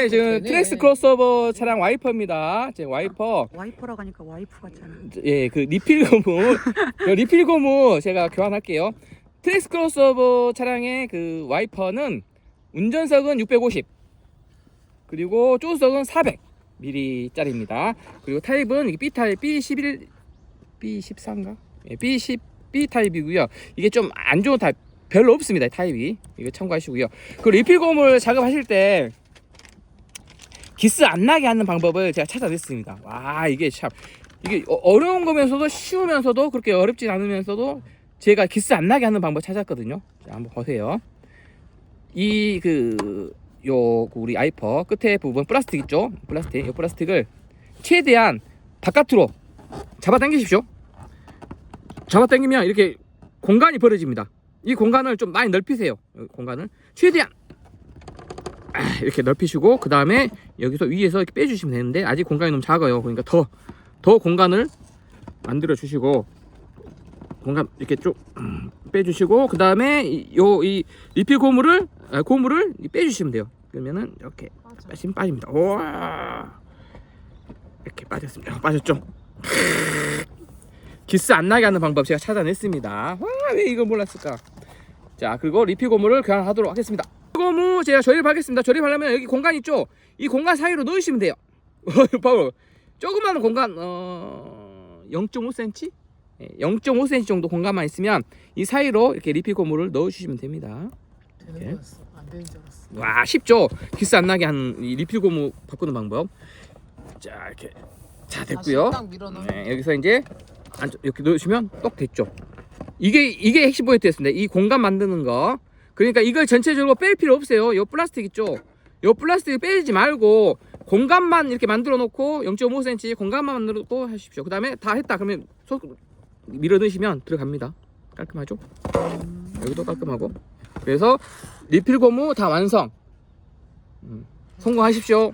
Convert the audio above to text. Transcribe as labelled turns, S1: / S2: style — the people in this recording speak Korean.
S1: 네, 지금
S2: 되네.
S1: 트랙스 크로스오버 차량 와이퍼입니다. 제 와이퍼.
S3: 와이퍼라고 하니까 와이프 같잖아.
S1: 예, 그 리필 고무. 요 리필 고무 제가 교환할게요. 트랙스 크로스오버 차량의 그 와이퍼는 운전석은 650. 그리고 조수석은 400mm짜리입니다. 그리고 타입은 이게 B 타입 B11 B14인가? 예, B10 B 타입이고요. 이게 좀 안 좋은 타입 별로 없습니다. 타입이. 이거 참고하시고요. 그 리필 고무를 작업하실 때 기스 안 나게 하는 방법을 제가 찾아냈습니다. 와, 이게 참 이게 어- 어려운 거면서도 쉬우면서도 그렇게 어렵진 않으면서도 제가 기스 안 나게 하는 방법 찾았거든요. 자, 한번 보세요. 이 그 요 우리 아이퍼 끝에 부분 플라스틱 있죠? 플라스틱. 이 플라스틱을 최대한 바깥으로 잡아 당기십시오. 잡아 당기면 이렇게 공간이 벌어집니다. 이 공간을 좀 많이 넓히세요. 이 공간을 최대한 아, 이렇게 넓히시고 그 다음에 여기서 위에서 이렇게 빼주시면 되는데 아직 공간이 너무 작아요. 그러니까 더 더 공간을 만들어 주시고 공간 이렇게 쭉 음, 빼주시고 그 다음에 요 이 리필 고무를 아, 고무를 빼주시면 돼요. 그러면은 이렇게 빠지면 빠집니다. 와 이렇게 빠졌습니다. 아, 빠졌죠? 기스 안 나게 하는 방법 제가 찾아냈습니다. 와왜 이걸 몰랐을까? 자 그리고 리필 고무를 교환하도록 하겠습니다. 고무 제가 조립하겠습니다. 조립하려면 여기 공간 있죠? 이 공간 사이로 넣으시면 돼요. 바로 조그마한 공간 어 0.5cm? 0.5cm 정도 공간만 있으면 이 사이로 이렇게 리필 고무를 넣어주시면 됩니다.
S2: 되는
S1: 이렇게.
S2: 거였어. 안 되는 줄 알았어.
S1: 와 쉽죠? 기스 안 나게 하는 이 리필 고무 바꾸는 방법. 자 이렇게 자 됐고요.
S2: 딱 밀어넣으면
S1: 네, 여기서 이제 안쪽 이렇게 넣으시면 똑 됐죠. 이게 이게 핵심 포인트였습니다. 이 공간 만드는 거. 그러니까 이걸 전체적으로 뺄 필요 없어요. 요 플라스틱 있죠. 요 플라스틱 빼지 말고 공간만 이렇게 만들어 놓고 0.5cm 공간만 만들어 놓고 하십시오. 그 다음에 다 했다 그러면 소 밀어 넣으시면 들어갑니다. 깔끔하죠? 여기도 깔끔하고. 그래서 리필 고무 다 완성. 음, 성공하십시오.